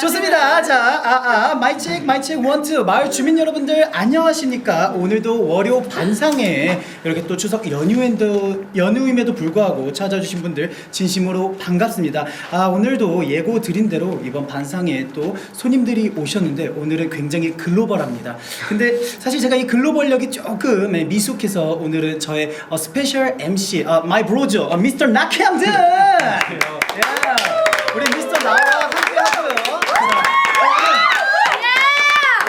좋습니다. 자, 아, 아, 마이책, 마이책 원투. 마을 주민 여러분들 안녕하십니까? 오늘도 월요 반상에 이렇게 또 추석 연휴에도 연휴임에도 불구하고 찾아주신 분들 진심으로 반갑습니다. 아, 오늘도 예고 드린 대로 이번 반상에 또 손님들이 오셨는데 오늘은 굉장히 글로벌합니다. 근데 사실 제가 이 글로벌력이 조금 예, 미숙해서 오늘은 저의 어, 스페셜 MC, 어, 마이 브로죠, 어, 미스터 나케양드. 야, 우리 미스터 나와 함께 하고요.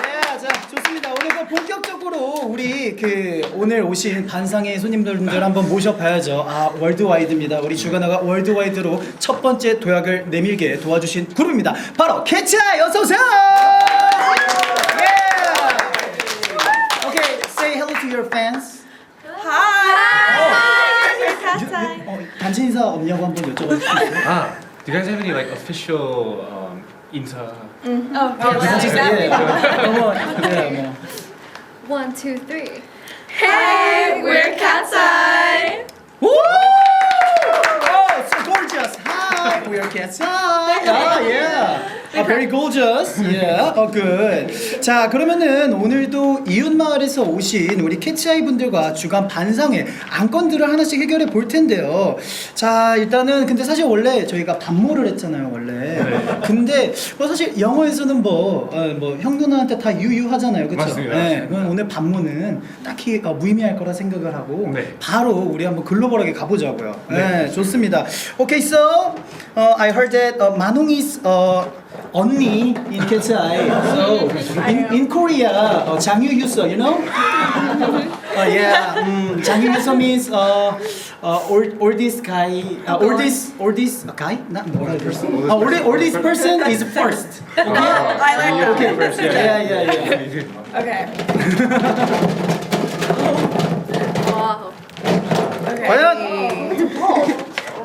예, 자, 좋습니다. 오늘 그 본격적으로 우리 그 오늘 오신 반상의 손님들 한번 모셔봐야죠. 아, 월드와이드입니다. 우리 주간아가 월드와이드로 첫 번째 도약을 내밀게 도와주신 그룹입니다. 바로 캐치아이 어서 오세요. 예. Okay, say hello to your fans. Hi. 어, 단체 인사 없냐고 한번 여쭤봐 주시면 Ah, do you guys have any like official um, inter? Oh, 단체 인사 예. 어머, 예, 뭐. One, two, three. Hey, we're Cat's Eye. Woo! Oh, so gorgeous. Hi, we are Cat's Eye. Oh, yeah. 아, very gorgeous. Yeah. Oh, good. 자, 그러면은 오늘도 이웃 마을에서 오신 우리 캐치아이 분들과 주간 반상회 안건들을 하나씩 해결해 볼 텐데요. 자, 일단은 근데 사실 원래 저희가 반모를 했잖아요, 원래. 네. 근데 뭐 사실 영어에서는 뭐, 어, 뭐 형 누나한테 다 유유하잖아요, 그렇죠? 맞습니다, 네, 맞습니다. 그럼 오늘 반모는 딱히 어, 무의미할 거라 생각을 하고 네. 바로 우리 한번 글로벌하게 가보자고요. 네, 네. 좋습니다. Okay, so uh, I heard that uh, Manong is uh, 언니 in Cat's Eye. So in, in Korea, uh, 장유 유서, you know? uh, yeah, um, 장유 유서 means uh, uh, old, oldest guy, uh, oldest oldest guy, not 뭐라 person. Uh, oldest, oldest person is first. Okay. I like that. Okay. First, yeah. Yeah, yeah, yeah. Okay. Wow. Okay. 과연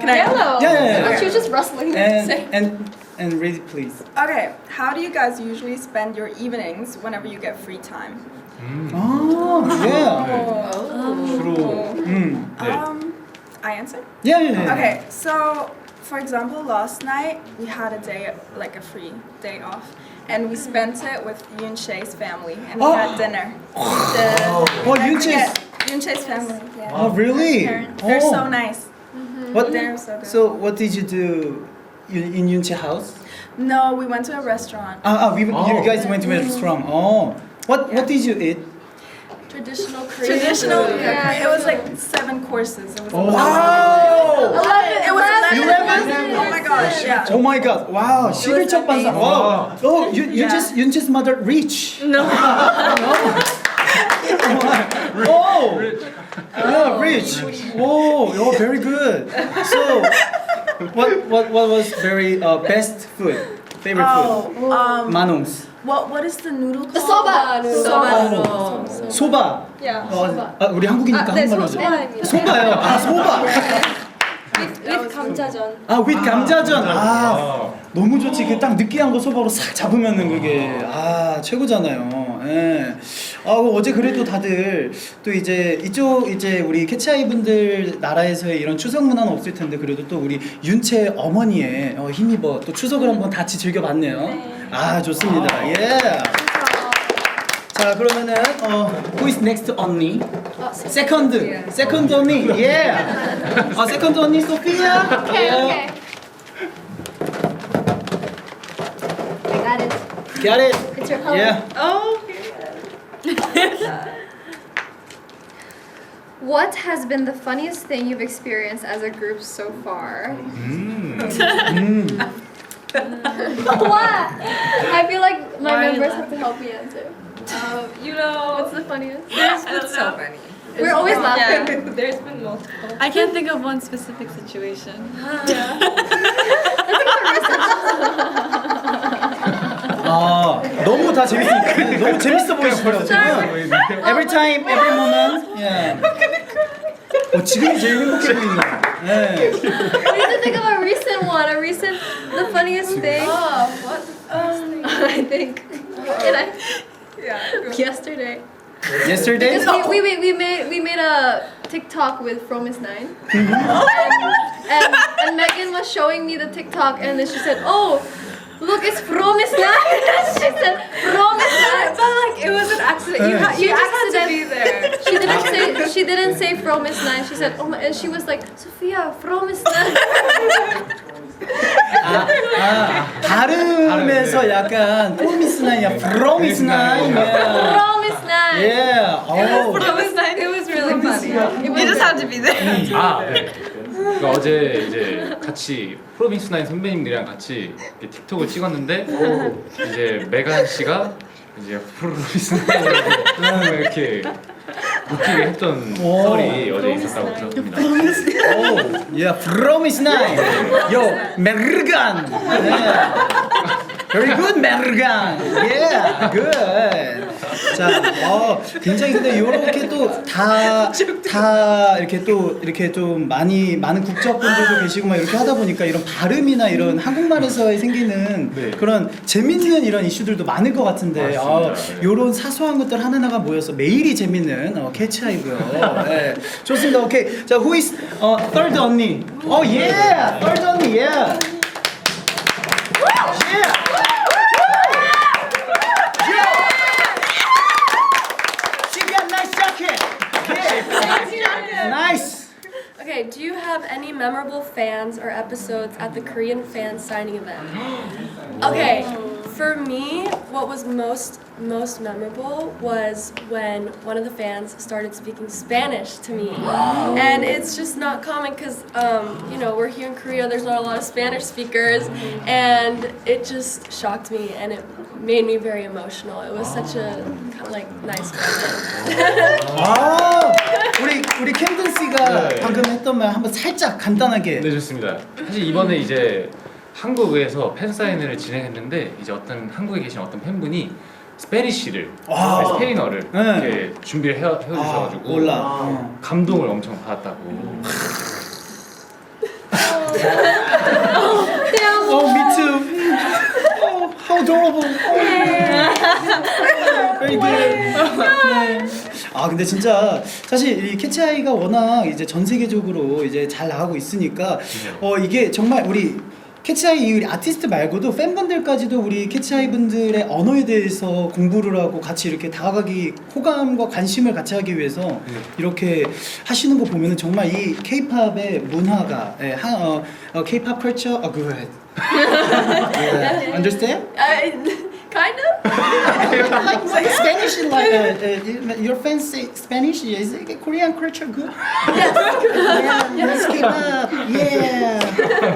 Can I? Yellow. Yeah, yeah, yeah. Oh, she was just rustling. and Say- and and read it please. Okay. How do you guys usually spend your evenings whenever you get free time? Oh, yeah. 주로 음. 네. Um, I answer. Yeah, yeah, yeah. Okay. So, for example, last night we had a day like a free day off. And we spent it with Yoon She's family, and we Oh. had dinner. The, Oh, Yoon Che's- yeah, Yoon She's family. Yeah. Oh, really? Parents. They're Oh. so nice. What? They're so good. So, what did you do in Yunchi house? No, we went to a restaurant. Ah, ah we, oh. you guys went to a mm-hmm. restaurant. Oh, what yeah. what did you eat? Traditional Korean. Traditional, yeah. yeah. It was like seven courses. It was oh, wow. 11. It was 11. 11? Oh my gosh, yeah. Oh my god, wow. Shigurchak Bansa. Oh, wow. Oh, you, you yeah. just, Yunchi's mother rich. No. no. oh. Rich. Oh. Yeah, rich. Oh, oh, very good. So, what what what was very uh, best food? Favorite Oh, food? um, Manong's. what what is the noodle called? The soba. Soba. 소바. Yeah. 어, 아, 우리 한국이니까 아, 네, 한국말로 소- 하죠. 소바입니다. 소바요. 아, 소바. With, with 감자전. 아, with 감자전. 아, 아. 너무 좋지. 그 딱 느끼한 거 소바로 싹 잡으면은 그게 아 최고잖아요. 예. 아 어제 그래도 다들 또 이제 이쪽 이제 우리 캐치아이 분들 나라에서의 이런 추석 문화는 없을 텐데 그래도 또 우리 윤채 어머니의 어, 힘입어 또 추석을 한번 같이 즐겨봤네요. 아 좋습니다. 예. 자 그러면은 어 who is next 언니? 세컨드 세컨드 언니 예. 아 세컨드 언니 소피아. Okay, 예. okay. I got it. Got it. It's your color. Yeah. Oh. What has been the funniest thing you've experienced as a group so far? Mm. what? I feel like my Why members have to help me answer. Um, you know, What's the funniest? there's been so many. We're always laughing. Yeah, there's been multiple. I can't think of one specific situation. 아 너무 다 재밌으니까 너무 재밌어 보이시더라고요 지금 Every time, every moment yeah. 어, 지금이 제일 행복해 보이네요 네. We need to think of a recent one. A recent, the funniest thing. Oh, what? Um, I think. Can I? Yeah. Yesterday. Yesterday? Because we, we, we, we made we made a TikTok with Fromis 9 and, and and Megan was showing me the TikTok and then she said, "Oh, look, it's promise night. she said promise night. But like it was an accident. You, ha- She you just had to accident- be there. She didn't say she didn't say promise night. She said oh my, and she was like Sophia promise night. 아, 아, 발음에서 발음, 네. 약간 promise nine이야, promise nine. promise night. Yeah. Oh. It was nice. It was really funny. You just had to be there. 아, 네. 그러니까 어제 이제 같이 프로빈스 나인 선배님들이랑 같이 이렇게 틱톡을 찍었는데 이제 메간 씨가 이제 프로빈스 나인이라고 이렇게 웃기게 했던 오. 썰이 어제 있었다고 들었습니다. Oh, yeah, promise nine. Yo, Mergan. Yeah. Very good, Mergan. Yeah, good. 자, 어, 굉장히 근데 이렇게 또다다 이렇게 또 이렇게 좀 많이 많은 국적분들도 계시고 막 이렇게 하다 보니까 이런 발음이나 이런 한국말에서 생기는 네. 그런 재밌는 이런 이슈들도 많은 것 같은데 어, 맞습니다. 네. 이런 사소한 것들 하나하나가 모여서 매일이 재밌는 어, 캐치아이고요. 네. 좋습니다. 오케이. 자, who is 어, third 언니? 어, yeah. third 언니. Yeah. Okay, do you have any memorable fans or episodes at the Korean fan signing event? Okay, for me, what was most most memorable was when one of the fans started speaking Spanish to me, and it's just not common because um, you know we're here in Korea. There's not a lot of Spanish speakers, and it just shocked me and it made me very emotional. It was such a kind of like nice moment. 아, 우리 캠든 씨가 네. 방금 했던 말 한번 살짝 간단하게. 네 좋습니다. 사실 이번에 이제 한국에서 팬 사인회를 진행했는데 이제 어떤 한국에 계신 어떤 팬분이 스페니쉬를 와. 네, 스페인어를 네. 이렇게 준비를 해, 아, 해주셔가지고 몰라. 어. 감동을 엄청 받았다고. Oh, me too. Oh, how adorable. Very good. 네. 아 근데 진짜 사실 이 캐치아이가 워낙 이제 전 세계적으로 이제 잘 나가고 있으니까 어 이게 정말 우리 캐치아이 이 우리 아티스트 말고도 팬분들까지도 우리 캐치아이 분들의 언어에 대해서 공부를 하고 같이 이렇게 다가가기 호감과 관심을 같이 하기 위해서 이렇게 하시는 거 보면은 정말 이 케이팝의 문화가 예, 한, 어, 어, 케이팝 컬처 어 good. yeah. Understand? I, kind of. like, like Spanish, like uh, uh, your fans say Spanish. Is it Korean culture good? yeah, let's keep up. Yeah.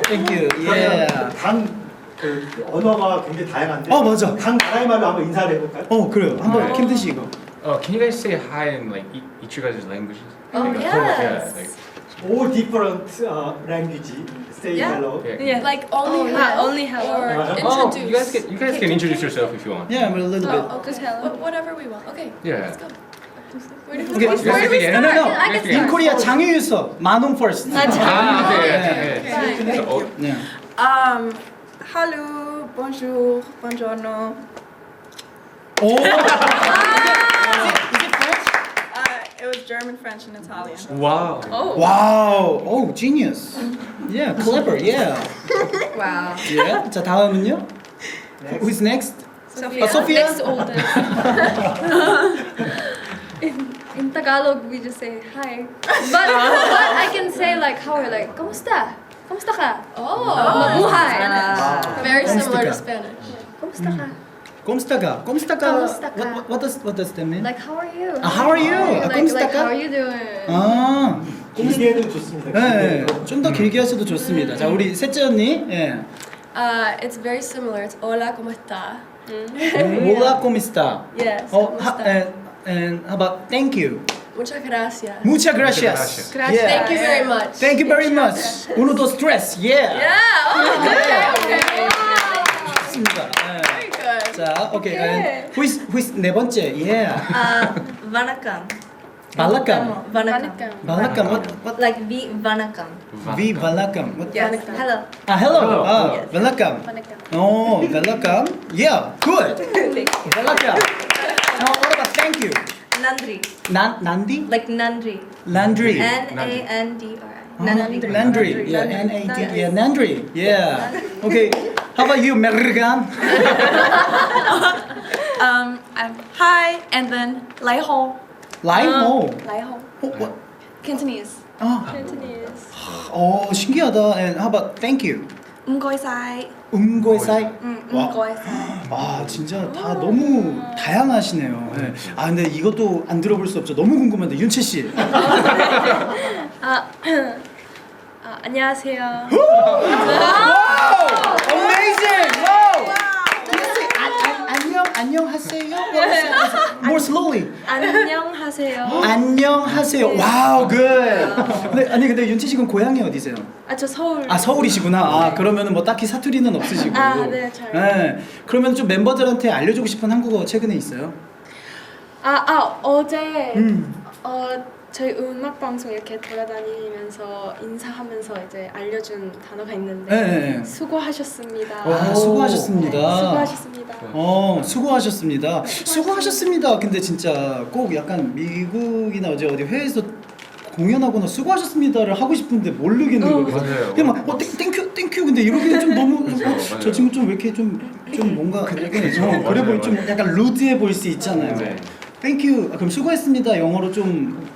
Thank you. Yeah. 각그 언어가 굉장히 다양한데 어, 맞아. 각 나라의 말로 한번 인사를 해볼까요? 어 그래요. 한번 캠든 씨 이거. Uh, can you guys say hi in like e- each you guys' languages? Oh, Like, yes. Yeah, like, All different uh, language say Yeah. hello. yeah. Yeah. Like only Oh, hello, yeah, only hello. or Oh, Oh, you guys can you guys can introduce yourself if you want. Yeah, but a little bit. Oh, okay. Just hello. Wh- whatever we want. Okay. Yeah. Let's go. Where do, Okay, where do we speak No, no, start? no. I can In Korea, 장유유서, 만원 first. Ah, okay, Yeah. okay. So, oh, Yeah. Um, hello, bonjour, buongiorno. 오. German, French, and Italian. wow. Oh. Wow. Oh, genius. Yeah, clever. Yeah. Wow. Yeah. 자 다음은요. Who's next? Sophia. 아, 소피아. Next oldest. in, in Tagalog, we just say hi. But, but I can say like how are you like, kamusta? Kamusta ka? Oh, Mabuhay. very similar to Mystica. Spanish. Kamusta ka? 꼼스타가. 꼼스타가. 꼼스타가. What, what, does what does that mean? Like how are you? Ah, how are you? Ah, Like, kamusta like ka? how are you doing? 아. 길게 해도 좋습니다. 네, 길게 해도. 좀더 길게 하셔도 좋습니다. 자, 우리 셋째 언니. 예. Uh, it's very similar. It's hola, cómo está? Hola, ¿cómo está? Yes. Oh, ¿cómo ha, está? and, and how about thank you? Muchas gracias. Muchas gracias. gracias. Gracias. Yeah. Thank you very much. Thank you very much. Uno, dos, tres. Yeah. Yeah. Oh, okay. Okay. 좋습니다. 예. Very good. 자, 오케이. And who is who is 네 번째? Yeah. Uh, vanakam. 발라감. Vanakam. 발라감. What what? Like V vanakam. V 발라감. What? Yes. Hello. 아, hello. Hello. 아, Yes. 발라감. 어, 발라감. Yeah, good. 발라감. Now, what about thank you? Nandri. 난 난디? Like Nandri. Landry. N A N D R I. Oh, Landry. Yeah, N A D. Yeah, Landry. Yeah. Okay. How about you, American? Um, I'm hi, and then Lai Ho. Lai Ho. 어, 뭐? Cantonese. 아, Cantonese. 어 신기하다. And how about thank you? Um. Um 와. Um Goi Sai. 아 진짜 다 너무 다양하시네요. 네. 아 근데 이것도 안 들어볼 수 없죠. 너무 궁금한데 윤채 씨. 아, 아 안녕하세요. 와우! Amazing! 안녕 안녕하세요. More slowly. 안녕하세요. 안녕하세요. 와우, good. 근데 아니 근데 윤채 씨 그럼 고향이 어디세요? 아 저 서울. 아 서울이시구나. 아 그러면은 뭐 딱히 사투리는 없으시고. 아, 네, 잘. 네. 그러면 좀 멤버들한테 알려주고 싶은 한국어 최근에 있어요? 아, 아 어제 음. 어 저희 음악 방송 이렇게 돌아다니면서 인사하면서 이제 알려준 단어가 있는데 네, 네, 네. 수고하셨습니다. 와 수고하셨습니다. 네, 수고하셨습니다. 어 수고하셨습니다. 수고하셨습니다. 근데 진짜 꼭 약간 미국이나 어제 어디 회에서 공연하거나 수고하셨습니다를 하고 싶은데 모르겠는 어, 거거든요. 맞아요. 막 어, 땡, 땡큐 땡큐 근데 이렇게 좀 너무 그쵸, 어. 저 친구 좀 왜 이렇게 좀 좀 뭔가 약간 그쵸, 어, 그래 맞아요, 보이 좀 맞아요. 약간 루드해 보일 수 있잖아요. 네. 땡큐 아, 그럼 수고했습니다 영어로 좀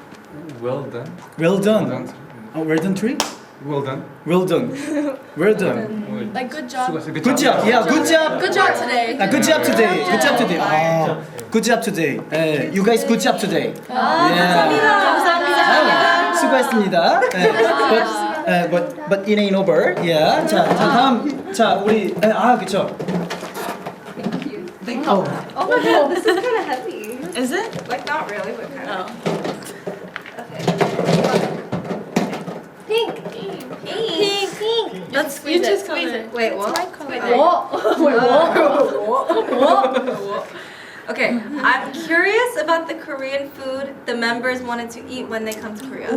Well done. well done. Well done. 어, well done tree? Well done. Well done. Well done. 오늘 Like good job. 수고했어요. Good job. Yeah, good job. Good job today. 아, good job today. Good job today. 아, good job today. 예, you guys good job today. 아, 감사합니다. 수고했습니다. 예, but, 예, but, but it ain't over. Yeah. 자, 자 다음, 자 우리, 예, 아, 그쵸. Thank you. Oh my god, this is kind of heavy. Is it? Like not really, but kind of. Pink. Pink. Pink. Pink. Let's squeeze, you it. Just squeeze it. Wait, what? What? Wait, what? what? what? Okay, I'm curious about the Korean food the members wanted to eat when they come to Korea.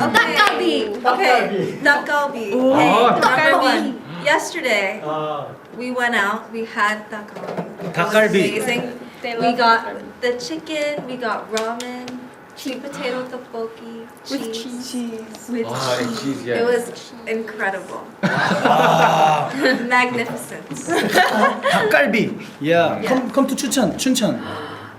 Dakgalbi. Okay, dakgalbi. Okay, number one. Yesterday, we went out. We had dakgalbi. It was Amazing. We got the chicken. We got ramen. Sweet potato tteokbokki, with cheese. cheese. With 아, cheese. cheese, yeah. It was incredible. 아, Magnificent. 닭갈비. Yeah. Come, come to 춘천. 춘천.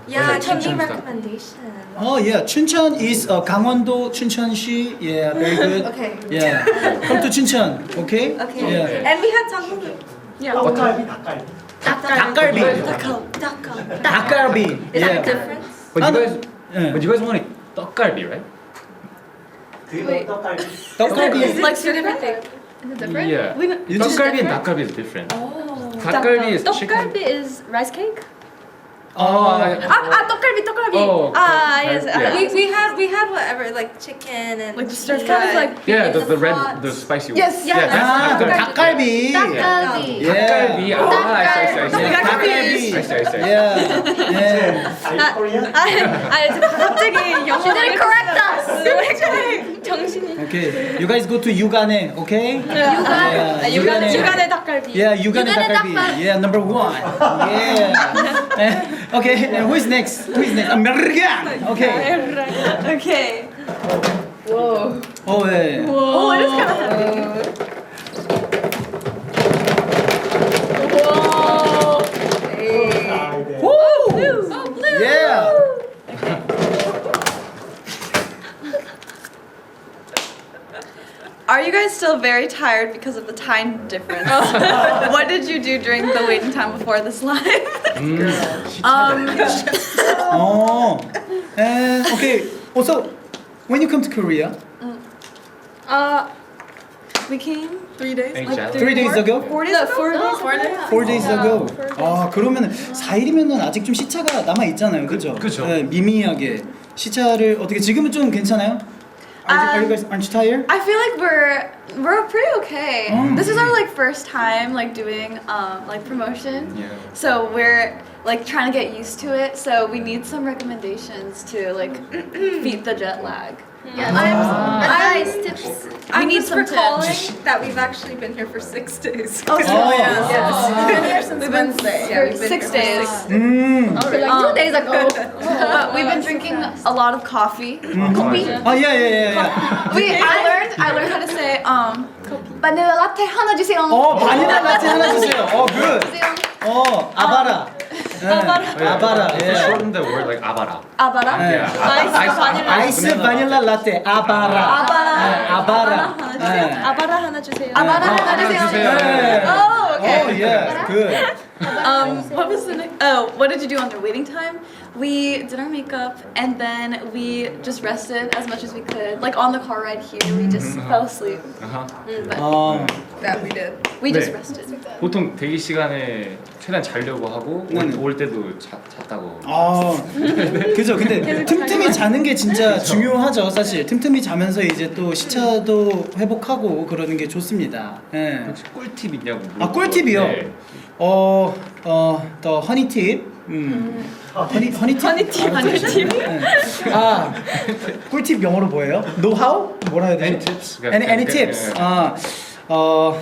Yeah, be 춘천 stuff. recommendation. Oh yeah, 춘천 is uh, 강원도 춘천시. Yeah, very good. Okay. Yeah. Come to 춘천. Okay? Okay. Yeah. And we had tteokbokki. 떡갈비, 닭갈비. 닭갈비. Dakgalbi. 닭갈비. Is that Yeah. different? But 아, you guys, Mm. But you guys want it, galbi, right? Wait. want is like two different things. Is it different? Yeah. Lina, and dakgalbi is different. Oh. Dak is chicken. Dok is rice cake. Oh, Ah, ah, 떡갈비, 떡갈비. Oh, ah, okay. yes. Yeah. We, we had we had whatever like chicken and Like the stir yeah. fry. like yeah, the, in the the red, pot. the spicy one. Yes, yeah, yes. that's 아, 닭갈비. 닭갈비. 닭갈비. 닭갈비. Yeah. Ah, I see, I see, I see. 닭갈비. I see, I see. Yeah. Yeah. Are you Korean? 아, 아, 이제 갑자기 영어. She didn't correct us. 정신이. Okay. You guys go to Yugane, okay? 아, Yeah. 육안의 육안의 닭갈비. Yeah, Yugane Yugane 닭갈비. 닭갈비. Yeah, number one. Yeah. Okay, and who is next? Who is next? American. Okay. Okay. Oh, Whoa. Oh, oh yeah. Oh, it is kind of heavy. 아, 네. Yeah. Are you guys still very tired because of the time difference? what did you do during the waiting time before this live? Um, Oh. And okay. Also, when you come to Korea, Uh, we came three days. Like Shannon. three days ago. Four days ago. four days. Four days. Four days ago. 아 그러면은 4일이면은 아직 좀 시차가 남아 있잖아요, 그죠? 그쵸. 네, 미미하게 시차를 어떻게 지금은 좀 괜찮아요? Are, you- are you guys aren't you tired? I feel like we're we're pretty okay. Mm. This is our like first time like doing um like promotion. Yeah. So we're like trying to get used to it. So we need some recommendations to like beat the jet lag. Yeah. Ah. Advice, tips. We I'm need just some recalling tips. that we've actually been here for six days. Oh, Oh. yes. We've been here since Wednesday. Yeah, we've been Six here for days. six 음. So like two Um, days ago. But we've been drinking a lot of coffee. 아, yeah, yeah, yeah, yeah. We I learned I learned how to say um Um, vanilla latte 하나 주세요. 어 바닐라 라떼 하나 주세요. 어 굿. 어 아바라. 네, 아바라. You 예. shorten the word like 아바라. 아바라. 네. Yeah. 아이스 바닐라. 아이스 바닐라 라떼 아바라. 아바라. 네, 아바라. 네. 아바라 하나 주세요. 아바라 하나 하나 주세요. 주세요. 네. Oh, okay. Oh yeah, good. Um, what was the next? Oh, what did you do on the waiting time? We did our makeup and then we just rested as much as we could. Like on the car ride here, we just fell asleep. 아하. But 어, that we did. We just 네. rested. 보통 대기 시간에 최대한 자려고 하고 올, 네. 올 때도 자, 잤다고. 아, 그죠. 근데 틈틈이 자는 게 진짜 중요하죠, 사실. 틈틈이 자면서 이제 또 시차도 회복하고 그러는 게 좋습니다. 예. 혹시 꿀팁 있냐고. 아, 꿀팁이요? 네. 어, 어, 더 허니 팁. 음. 허니 허니 팁. 허니 팁. 허니 팁. 아, 꿀팁 영어로 뭐예요? 노하우? 뭐라 해야 되죠? Any tips? Any any 네, tips? 네. 아, 어,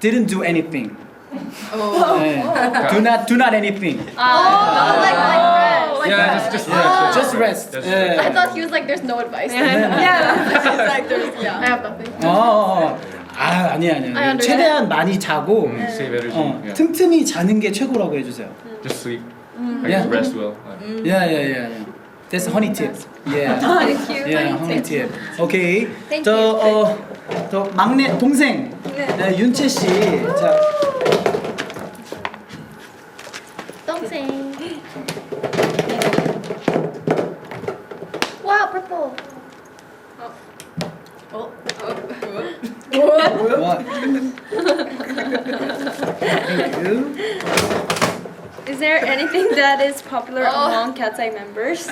didn't do anything. 네. Do not do not anything. Oh, like like. Like Yeah, just just Yeah, rest. just rest. Just 예. I thought he was like, there's no advice. Yeah. He's like, there's, yeah. I have nothing. 어, 어, 어. 아, 아니 아니. 아니. understand. 최대한 많이 자고 음, save energy. 어, yeah. 틈틈이 자는 게 최고라고 해 주세요. Just sleep. Like Yeah. rest well. 네. Yeah, yeah, yeah, yeah. That's honey tip. Yeah. Thank you. Yeah, honey tip. 오케이. Thank 저 you. 어, 저 막내 동생 네, 윤채 씨. 자, 동생. wow, purple. 와. Thank you. Is there anything that is popular Oh. among Cat's Eye members?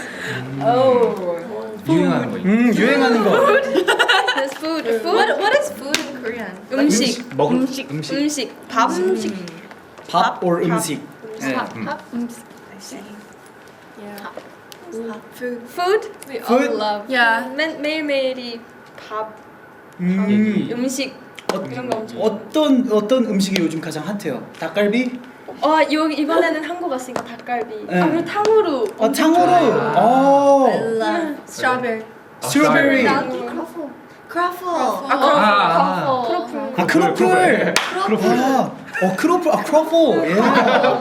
유행하는 거. 음, 유행하는 거. There's food. Food. What what is food in Korean? 음식. 먹을 음식. 음식. 음식. 밥. 음식. 밥 or 음식. 네. Pop, pop. Food. Food. We Food? all love. Yeah. 매, 매일매일이 밥. 음. 음식. 어, 이런 거 엄청. 어떤 어떤 음식이 요즘 가장 핫해요? 닭갈비? 어, 요 이번에는 한국 왔으니까 닭갈비. 네. 아, 그리고 탕후루. 어, 탕후루. 어. Love strawberry. 스트로베리. Croffle. Croffle. 아, Croffle. 아 크로플. 아, 어 크로플. 아 크로플. 예.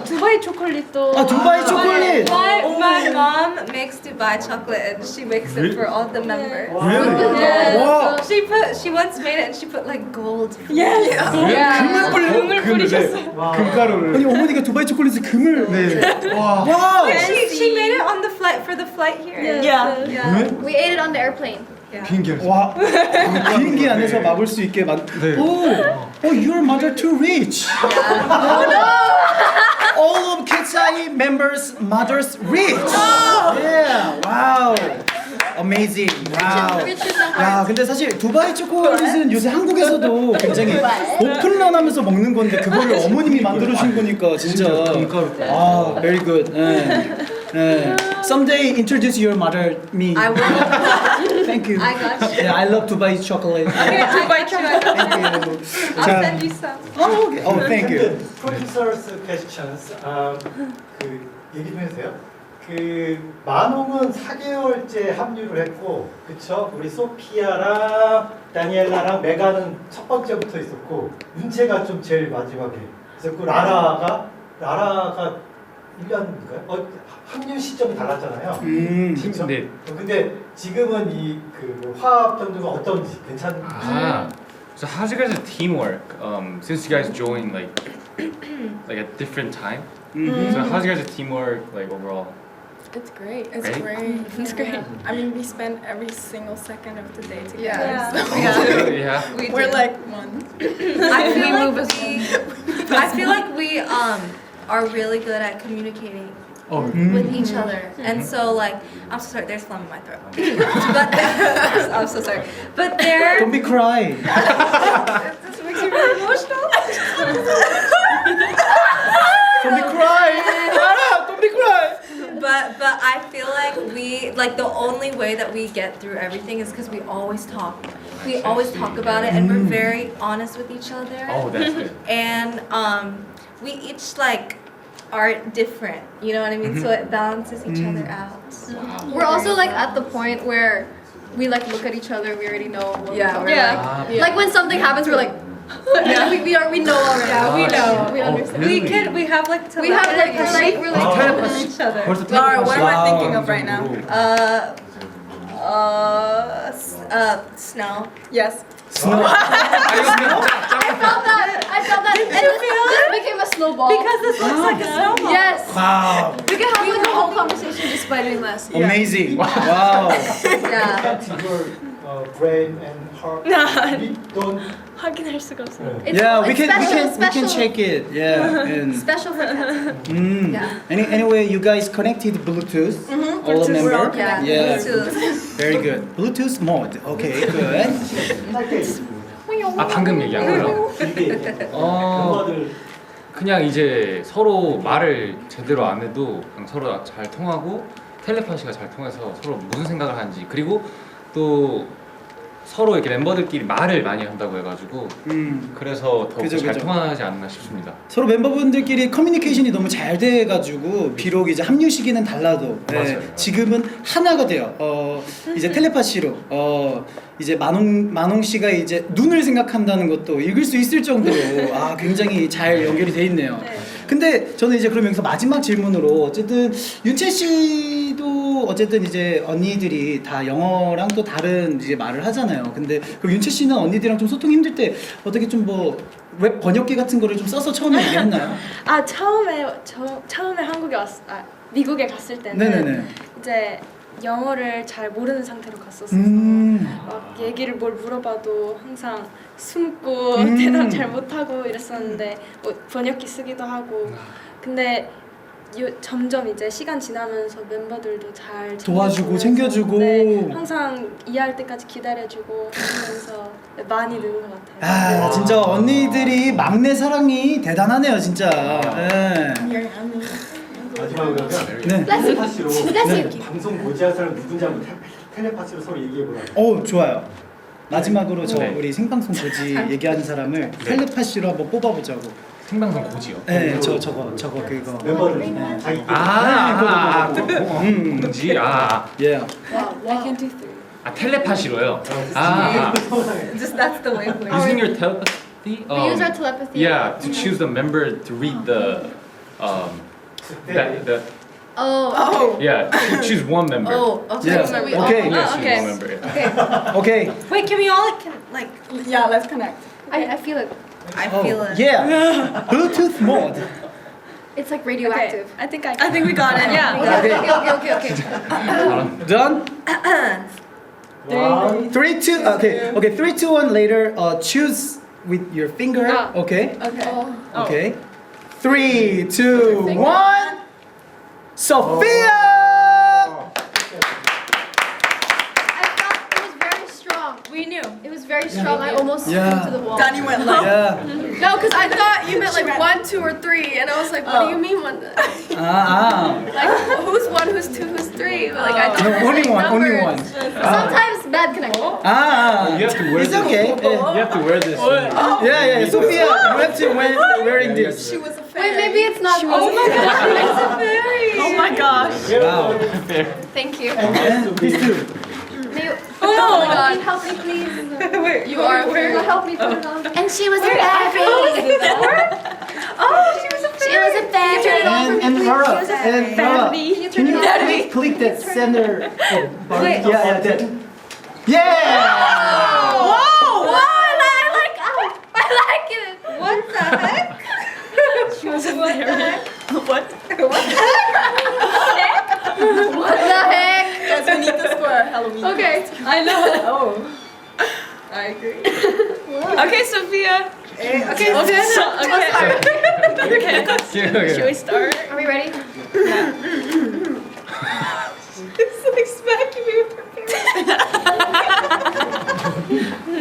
두바이 초콜릿도. 아 두바이 초콜릿. My, my mom makes Dubai chocolate and she makes it for all the members. Really? 와. She put she once made it and she put like gold. 금을 뿌려. 금을 뿌리셨어요. 금가루를. 아니 어머니가 두바이 초콜릿을 금을. 네. 와. 와. She, she made it on the flight for the flight here. Yeah. Yeah. We ate it on the airplane. 와. 비행기 안에서 먹을 수 있게 만. 오. Oh, your mother too rich. All of Ketsai members' mothers rich. Yeah. Wow. Amazing. Wow. 야, 근데 사실 두바이 초콜릿은 요새 한국에서도 굉장히 오픈런하면서 먹는 건데 그거를 어머님이 만들어 주신 거니까 진짜 아, very good. 네. 네. Someday introduce your mother me. I will. Thank you. I got you. Yeah, I love Dubai chocolate. Dubai chocolate. Thank you. I'll 자, send you some. oh, okay. oh, thank you. 프로듀서스 퀘스천스 아, 그 얘기 좀 해주세요. 그 만홍은 4개월째 합류를 했고, 그쵸? 우리 소피아랑 다니엘라랑 메가는 첫 번째부터 있었고, 윤채가 좀 제일 마지막에 있었고, 라라가 라라가 1년인가요? 어, 합류 시점이 달랐잖아요. 음. 그쵸? 네. 어, 근데 지금은 이그 화합 정도가 어떤지 괜찮은지. Ah, so how's you guys' teamwork? Um, since you guys joined like like at different time. 음. So how's you guys' teamwork like overall? It's great. It's Great? great. It's great. I mean, we spend every single second of the day together. Yeah. so yeah. We We're do. like one. I feel like we, I feel like we um are really good at communicating Oh. with each mm-hmm. other, and mm-hmm. so like I'm so sorry. There's phlegm in my throat, but I'm so sorry. But there, Don't be cry. this makes me really emotional. Don't be cry. Lara, don't be cry. But but I feel like we like the only way that we get through everything is because we always talk. We always talk about it, and we're mm. very honest with each other. Oh, that's good. and um, we each like are different. You know what I mean? Mm-hmm. So it balances each mm-hmm. other out. Wow. We're also like at the point where we like look at each other. We already know. yeah. yeah. Like, yeah. Like when something happens, we're like. yeah. we, we are. We know already. Yeah, we know. We understand. Really? We can. We have like. We have like. We're like. We're like. Oh. With each. Laura, what am I thinking of right now? Uh. Uh. Uh. Snow. Yes. I felt that. I felt that. And this, this became a snowball. Because this looks like a snowball. yes. Wow, We can have like a whole conversation just by doing this. amazing. Wow. Yeah. That's your uh, brain and heart. No. We don't. 확인할 수가 없어요. It's, yeah, we it's can we special, can we can check it. Yeah. And, Special for cats. mm. Yeah. Any, anyway, you guys connected Bluetooth. All Bluetooth, we're all member. connected. Yeah. Bluetooth. Very good. Bluetooth mode. Okay, good. 아 방금 얘기한 거요? 이게 어 멤버들 그냥 이제 서로 말을 제대로 안 해도 그냥 서로 잘 통하고 텔레파시가 잘 통해서 서로 무슨 생각을 하는지 그리고 또 서로 이렇게 멤버들끼리 말을 많이 한다고 해가지고 음. 그래서 더 그죠, 잘 그죠. 통하지 않나 싶습니다. 서로 멤버분들끼리 커뮤니케이션이 너무 잘 돼가지고 비록 이제 합류 시기는 달라도 네, 맞아요. 지금은 하나가 돼요. 어 이제 텔레파시로 어 이제 만홍 만홍 씨가 이제 눈을 생각한다는 것도 읽을 수 있을 정도로 아 굉장히 잘 연결이 돼 있네요. 근데 저는 이제 그럼 여기서 마지막 질문으로 어쨌든 윤채 씨도 어쨌든 이제 언니들이 다 영어랑 또 다른 이제 말을 하잖아요. 근데 그 윤채 씨는 언니들이랑 좀 소통 힘들 때 어떻게 좀 뭐 웹 번역기 같은 거를 좀 써서 처음에 얘기했나요? 아 처음에 저 처음에 한국에 왔, 아 미국에 갔을 때는 네네네. 이제 영어를 잘 모르는 상태로 갔었어서 음. 막 얘기를 뭘 물어봐도 항상 숨고 음. 대답 잘 못하고 이랬었는데 뭐 번역기 쓰기도 하고 근데 요, 점점 이제 시간 지나면서 멤버들도 잘 도와주고, 챙겨주고. 네, 항상 이해할 때까지 기다려주고 하면서 많이 늘은 것 같아요. 아 진짜 언니들이 막내 사랑이 대단하네요 진짜. 네. 마지막으로 네. 텔레파시로 네. 방송 고지한 사람 누군지 한번 텔- 텔레파시로 서로 얘기해 보라. 오 좋아요. 마지막으로 저 네. 우리 생방송 고지 얘기하는 사람을 텔레파시로 한번 뽑아보자고. 생방송 고지요. 네, 저 저거 저거 그거. 멤버들 네. 자기 아, 아, 아, 음. 고지, 아, 예. I can do three. 아 텔레파시로요. 아, Just that's the way. we- using your telepathy. We use um, our telepathy. Yeah, to choose the member to read the, um, That, that, Oh. okay. Oh. yeah, Choose one member. Oh, okay. Yeah. So we Okay. Yeah, oh, she's one okay. member, yeah. Okay. Okay. Wait, can we all can, like? Yeah, let's connect. I, I feel it. I Oh, feel it. yeah. Bluetooth mode. It's like radioactive. I think I. I think we got it. Yeah. Okay. Okay. Okay. Okay. Okay. okay. Done. One. Three, two. Okay. Okay. Three, two, one. Later. Uh, choose with your finger. Ah. Okay. Okay. Oh. Okay. Oh. Three, two, one. Sophia. I felt it was very strong. We knew. It was very strong. I almost Yeah. flew to the wall. Danny went like. Yeah. No, because I thought you meant like one, two, or three, and I was like, what do you mean one? Ah, Like, who's one, who's two, who's three? But, like, I thought No, we were only saying one. Only one. numbers. Sometimes bad connection. Ah. You have to wear It's this. okay. Yeah, You have to wear this. yeah. yeah. Sophia, you have to wear wearing this. She was a fairy. Wait, maybe it's not. Oh my god, it's a fairy. Oh my gosh. Wow. Thank you. And these two. May you, Oh oh my my god, help me please. Wait, You are a fairy. Help me put it on. And she was a fairy. Oh, she was a fairy. She was a fairy. And and Laura, and Laura, can you please click that center oh. Wait. Yeah, yeah, that. Yeah. Whoa! What? I like. Oh, I like it. What the heck? She was a fairy. What? What the heck? Guys, we need this for our Halloween. Okay. I know. Oh. I agree. Okay, Sophia. Okay, okay. So, okay. okay. Should we start? Are we ready? It's like smacking me with her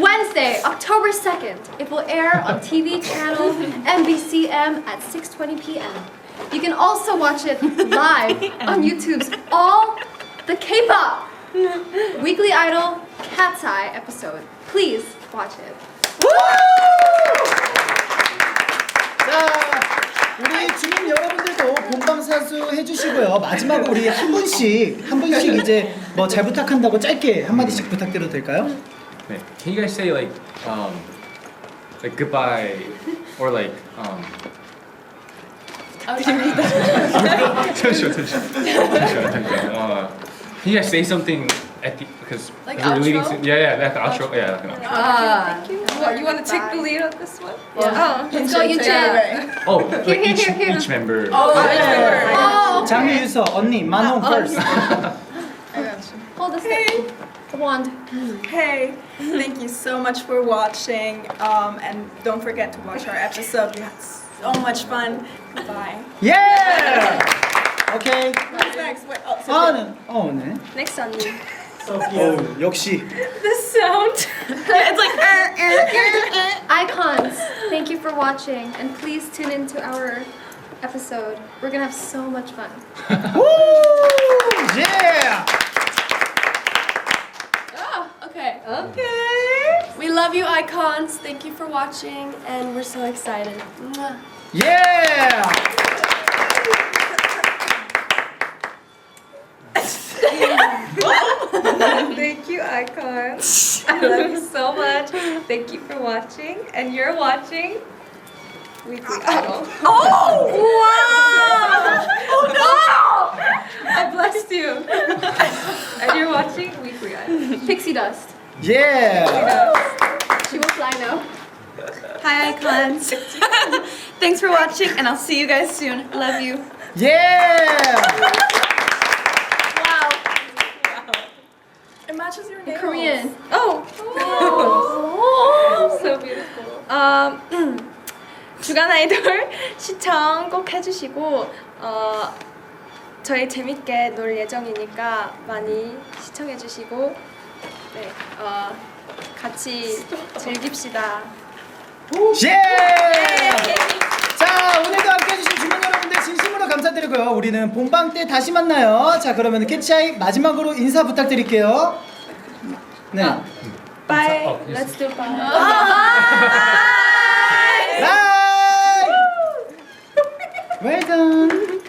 Wednesday, October 2nd. It will air on TV channel NBCM at 6:20 p.m. You can also watch it live on YouTube's All the K-pop Weekly Idol Cat's Eye episode. Please watch it. 자, 우리 주민 여러분들도 본방 사수 해주시고요. 마지막으로 우리 한 분씩 한 분씩 이제 뭐 잘 부탁한다고 짧게 한 마디씩 부탁드려도 될까요? 네. Can you guys say like um like goodbye or like um 잠시만 잠시만 잠시만 잠시만 어 Can you guys say something at the because Like we're leading outro? to- yeah yeah like the outro yeah like an outro. Ah. What, you want to take the lead on this one? Oh, let's go, Take it Yunche. away. Oh like here, each here, here. each member Oh, yeah. Oh, 장유서 언니 만원 first. hold the stick. The wand. Hey, thank you so much for watching. Um, and don't forget to watch our episode. We had so much fun. Goodbye. 예. 오케이. What's next? Wait, oh, so 아는 어 네. 넥스 언니. 소피아. 오 역시 the sound. it's like er, er, er, er. Icons, thank you for watching, and please tune into our episode. We're gonna have so much fun. 우 예. Okay. We love you, icons. Thank you for watching, and we're so excited. Mwah. 예. Thank you, icons. I love you so much. Thank you for watching, and you're watching Weekly Idol. Oh, oh wow! Oh no! I blessed you. and you're watching Weekly Idol. Pixie dust. 예. She will fly now. Hi, icons. Thanks for watching, and I'll see you guys soon. Love you. 예. It matches your nails. Korean. Oh. Oh. so beautiful. Um, 주간 아이돌 시청 꼭 해주시고 어, 저희 재밌게 놀 예정이니까 많이 시청해주시고 네, 어, 같이 즐깁시다. 예! 예! 자, 오늘도 함께 해주신 주민 여러분들 진심으로 감사드리고요. 우리는 본방 때 다시 만나요. 자, 그러면 캐치아이 마지막으로 인사 부탁드릴게요. 네. 아, bye. 어, Let's do bye. Bye! 아, well done!